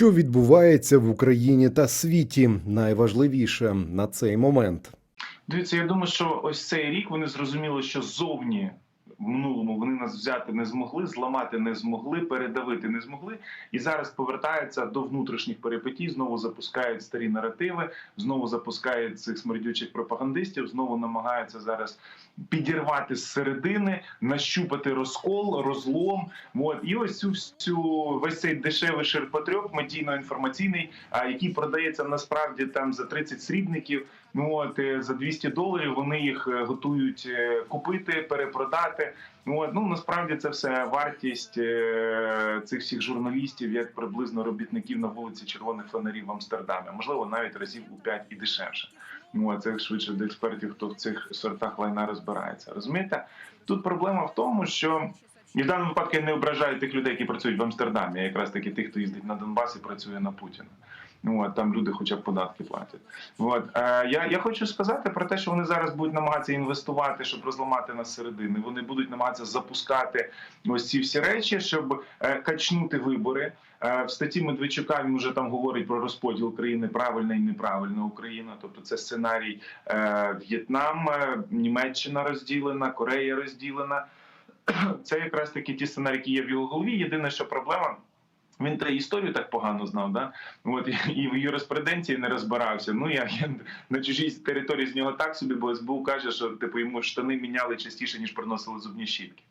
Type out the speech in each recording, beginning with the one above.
Що відбувається в Україні та світі, найважливіше на цей момент. Дивіться, я думаю, що ось цей рік вони зрозуміли, що зовні в минулому вони нас взяти не змогли, зламати не змогли, передавити не змогли, і зараз повертаються до внутрішніх перипетій, знову запускають старі наративи, знову запускають цих смердючих пропагандистів, знову намагаються зараз підірвати з середини, нащупати розкол, розлом. От і ось цю всю весь цей дешевий ширпотреб медійно-інформаційний, а який продається насправді там за 30 срібників. Ну от е, за 200 доларів вони їх е, готують е, купити, перепродати. От ну насправді це все вартість е, цих всіх журналістів, як приблизно робітників на вулиці Червоних фонарів в Амстердамі, можливо, навіть разів у 5 і дешевше. Ну а це швидше до експертів, хто в цих сортах лайна розбирається. Розумієте? Тут проблема в тому, що і в даному випадку я не ображаю тих людей, які працюють в Амстердамі, а якраз таки тих, хто їздить на Донбас і працює на Путіна. Ну от там люди, хоча б податки платять. От е, я, я хочу сказати про те, що вони зараз будуть намагатися інвестувати, щоб розламати нас середини. Вони будуть намагатися запускати ось ці всі речі, щоб е, качнути вибори. Е, в статті Медведчука він вже там говорить про розподіл країни правильна і неправильна Україна. Тобто це сценарій е, В'єтнам, е, Німеччина розділена, Корея розділена. Це якраз таки ті сценарії, які є в його голові. Єдине, що проблема. Він та історію так погано знав, да от і в юриспруденції не розбирався. Ну я, я на чужій території з нього так собі, бо СБУ каже, що типу йому штани міняли частіше ніж приносили зубні щітки.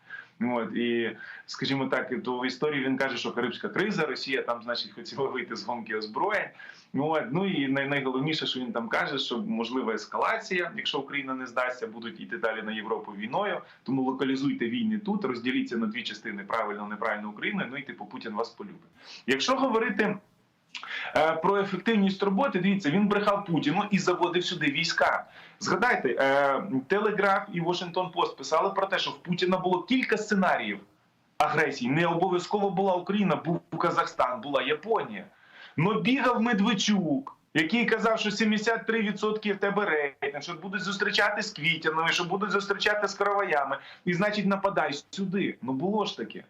От і скажімо так, в історії він каже, що Карибська криза, Росія там, значить, хотіла вийти з гонки озброєнь. От, ну і найголовніше, що він там каже, що можлива ескалація, якщо Україна не здасться, будуть йти далі на Європу війною. Тому локалізуйте війни тут, розділіться на дві частини правильно, неправильно України. Ну і типу Путін вас полюбить. Якщо говорити. Е, Про ефективність роботи, дивіться, він брехав Путіну і заводив сюди війська. Згадайте, Телеграф і Washington Post писали про те, що в Путіна було кілька сценаріїв агресії. Не обов'язково була Україна, був Казахстан, була Японія. Но бігав Медведчук, який казав, що 73% в тебе рейтинг, що будуть зустрічати з Квітяною, що будуть зустрічати з Кроваями. І значить нападай сюди. Ну було ж таке.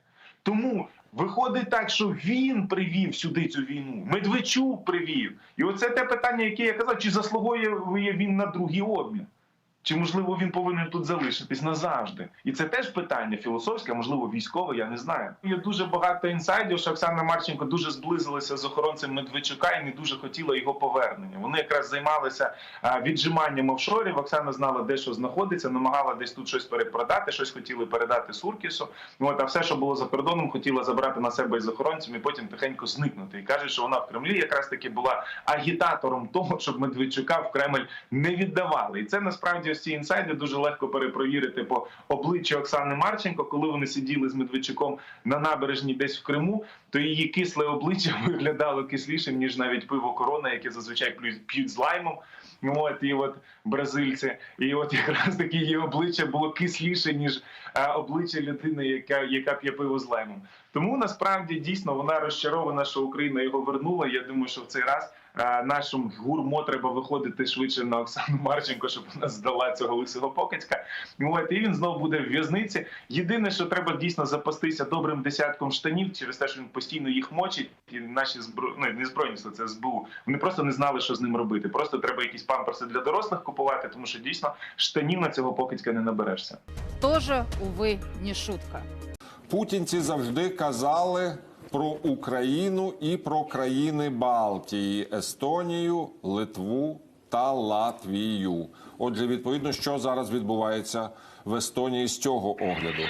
Тому виходить так, що він привів сюди цю війну, Медведчук привів. І оце те питання, яке я казав, чи заслуговує він на другий обмін? Чи можливо він повинен тут залишитись назавжди? І це теж питання філософське, можливо, військове, я не знаю. Є дуже багато інсайдів, що Оксана Марченко дуже зблизилася з охоронцем Медведчука і не дуже хотіла його повернення. Вони якраз займалися віджиманням офшорів. Оксана знала, де що знаходиться, намагала десь тут щось перепродати, щось хотіли передати Суркісу. От а все, що було за кордоном, хотіла забрати на себе із охоронцем і потім тихенько зникнути. І каже, що вона в Кремлі якраз таки була агітатором того, щоб Медведчука в Кремль не віддавали. І це насправді ці інсайди дуже легко перепровірити по обличчю Оксани Марченко, коли вони сиділи з Медведчуком на набережні десь в Криму, то її кисле обличчя виглядало кислішим ніж навіть пиво корона, яке зазвичай п'ють з лаймом. От і от бразильці, і от якраз таки її обличчя було кисліше ніж а, обличчя людини, яка яка п'є пиво з лаймом. Тому насправді дійсно вона розчарована, що Україна його вернула. Я думаю, що в цей раз а, нашому гурмо треба виходити швидше на Оксану Марченко, щоб вона здала цього лисого покацька. От і він знову буде в в'язниці. Єдине, що треба дійсно запастися добрим десятком штанів через те, що він постійно їх мочить. І наші збро... ну, не збройні сили, це СБУ. Вони просто не знали, що з ним робити. Просто треба якісь памперси для дорослих купувати, тому що дійсно штанів на цього покидька не наберешся. Тоже, увы, не шутка. Путінці завжди казали про Україну і про країни Балтії, Естонію, Литву та Латвію. Отже, відповідно, що зараз відбувається в Естонії з цього огляду.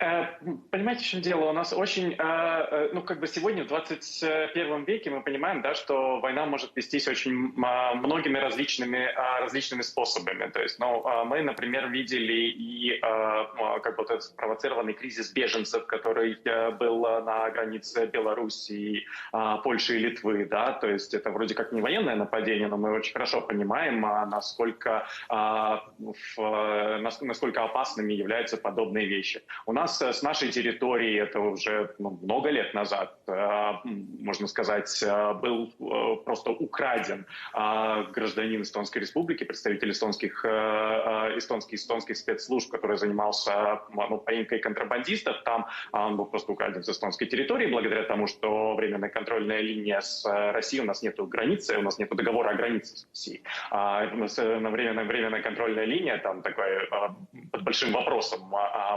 Э, Понимаете, в чем дело? У нас очень, э, э, ну, как бы сегодня, в 21 веке, мы понимаем, да, что война может вестись очень а, многими различными, а, различными способами. То есть, ну, а, мы, например, видели и а, как бы вот этот спровоцированный кризис беженцев, который был на границе Белоруссии, Польши и Литвы, да, то есть это вроде как не военное нападение, но мы очень хорошо понимаем, насколько, насколько опасными являются подобные вещи. У нас нас, с нашей территории, это уже ну, много лет назад, э, можно сказать, э, был э, просто украден гражданин Эстонской республики, представитель эстонских, эстонских, эстонских спецслужб, который занимался ну, поимкой контрабандистов. Там он был просто украден с эстонской территории, благодаря тому, что временная контрольная линия с Россией, у нас нет границы, у нас нет договора о границе с Россией. А, временная, временная контрольная линия, там такая а, под большим вопросом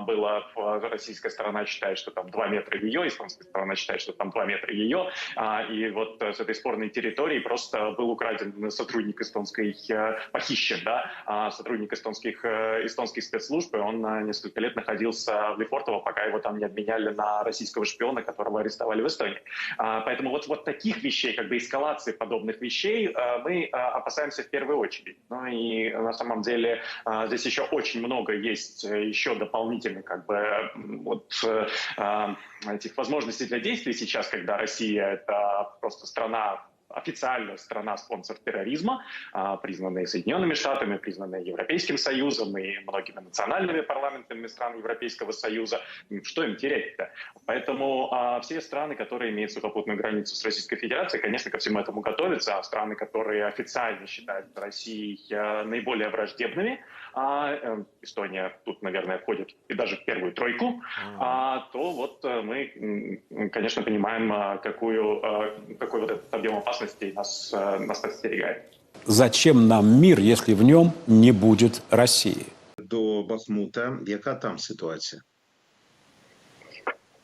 было, э, российская сторона считает, что там 2 метра ее, эстонская сторона считает, что там 2 метра ее, а, и вот э, с этой спорной территории просто был украден сотрудник эстонской, э, похищен, да, а, сотрудник эстонских, э, эстонских спецслужб, и он несколько лет находился в Лефортово, пока его там не обменяли на российского шпиона, которого арестовали в Эстонии. А, Поэтому вот, вот таких вещей, как бы эскалации подобных вещей, мы опасаемся в первую очередь. Ну и на самом деле здесь еще очень много есть еще дополнительных как бы вот э, э, этих возможностей для действий сейчас, когда Россия это просто страна официальная страна-спонсор терроризма, а, признанная Соединенными Штатами, признанная Европейским Союзом и многими национальными парламентами стран Европейского Союза. Что им терять-то? Поэтому а, все страны, которые имеют сухопутную границу с Российской Федерацией, конечно, ко всему этому готовятся. А страны, которые официально считают Россией э, наиболее враждебными, а, э, Эстония тут, наверное, входит и даже в первую тройку, а, то вот э, мы, конечно, понимаем, а, какую, а, какой вот этот объем опасностей нас, э, нас подстерегает. Зачем нам мир, если в нем не будет России? до Бахмута. Яка там ситуація?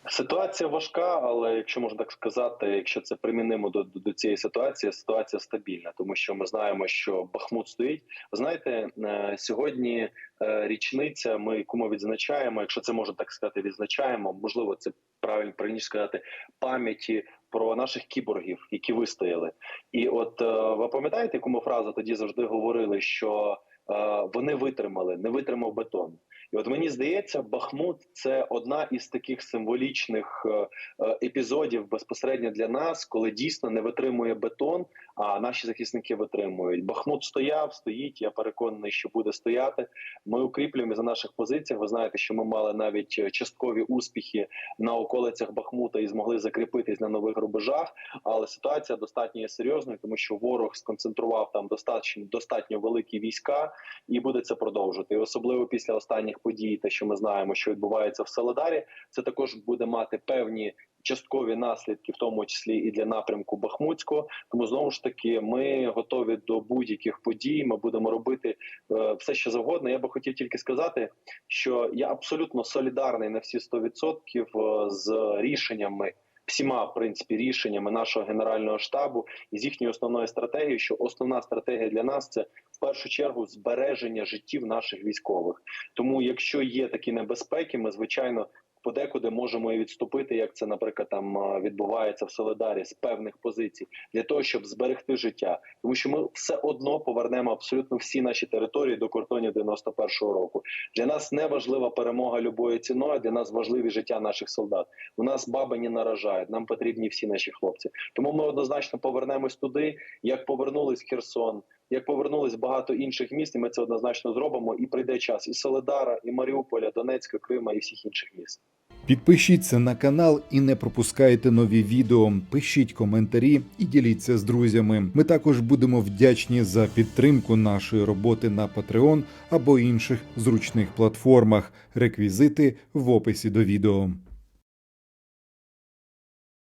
Ситуація важка, але якщо можна так сказати, якщо це примінимо до, до, до цієї ситуації, ситуація стабільна, тому що ми знаємо, що Бахмут стоїть. Ви знаєте, е, сьогодні е, річниця, ми яку ми відзначаємо, якщо це можна так сказати, відзначаємо. Можливо, це правильно правильніше сказати пам'яті про наших кіборгів, які вистояли. І от е, ви пам'ятаєте, яку ми фразу тоді завжди говорили, що е, вони витримали, не витримав бетон. І от мені здається, Бахмут це одна із таких символічних е, е, епізодів безпосередньо для нас, коли дійсно не витримує бетон, а наші захисники витримують. Бахмут стояв, стоїть. Я переконаний, що буде стояти. Ми укріплюємо за наших позиціях. Ви знаєте, що ми мали навіть е, часткові успіхи на околицях Бахмута і змогли закріпитись на нових рубежах. Але ситуація достатньо серйозною, тому що ворог сконцентрував там достатньо достатньо великі війська і буде це продовжувати. Особливо після останніх подій, те, що ми знаємо, що відбувається в Соледарі, це також буде мати певні. Часткові наслідки, в тому числі і для напрямку Бахмутського, тому знову ж таки ми готові до будь-яких подій. Ми будемо робити е, все, що завгодно. Я би хотів тільки сказати, що я абсолютно солідарний на всі 100% е, з рішеннями, всіма в принципі рішеннями нашого генерального штабу і з їхньою основною стратегією, що основна стратегія для нас це першу чергу збереження життів наших військових. Тому, якщо є такі небезпеки, ми звичайно. Подекуди можемо і відступити, як це, наприклад, там відбувається в Солидарі з певних позицій, для того, щоб зберегти життя, тому що ми все одно повернемо абсолютно всі наші території до кордонів 91-го року. Для нас не важлива перемога любою ціною. Для нас важливі життя наших солдат. У нас баби не наражають. Нам потрібні всі наші хлопці. Тому ми однозначно повернемось туди, як повернулись Херсон, як повернулись багато інших міст. І ми це однозначно зробимо. І прийде час і Солидара, і Маріуполя, Донецька, Крима, і всіх інших міст. Підпишіться на канал і не пропускайте нові відео. Пишіть коментарі і діліться з друзями. Ми також будемо вдячні за підтримку нашої роботи на Patreon або інших зручних платформах. Реквізити в описі до відео.